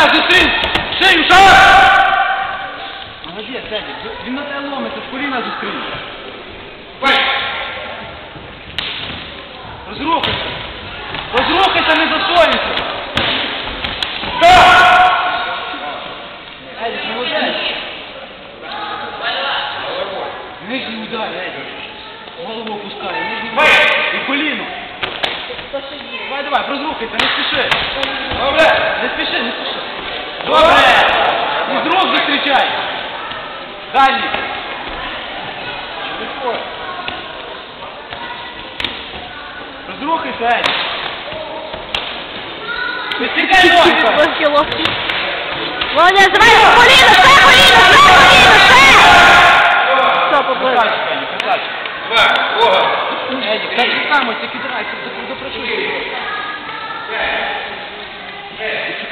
зустрів! Шию, шаг! Молодець, Едік, він на тебе ломиться, з коліна зустрів. Розрухайся! Розрухайся, не засоюйся! Едік, молодець! Нижній удар, Едік. Голову опускає, нижній удар. І коліно. Давай, розрухайся, не спіши. Добре, не спіши, не спіши. Добре! І з рук зустрічай. Дальній. Розрухайся, Едік. Вистікай ноги. Молодець, давай, коліно, ще коліно, ще коліно, ще! Все, побили. Красавчик, Едік, красавчик. Едік, так же само, тільки драйся,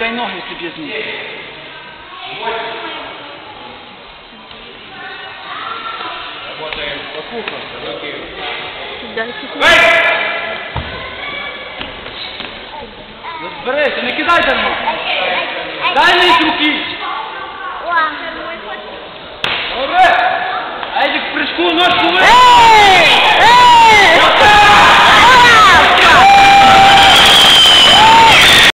допрацюй. Вистікай ноги собі знизу. Зберися, не кидай давно. Дальній руки. Добре. Едік, в прыжку ножку вище.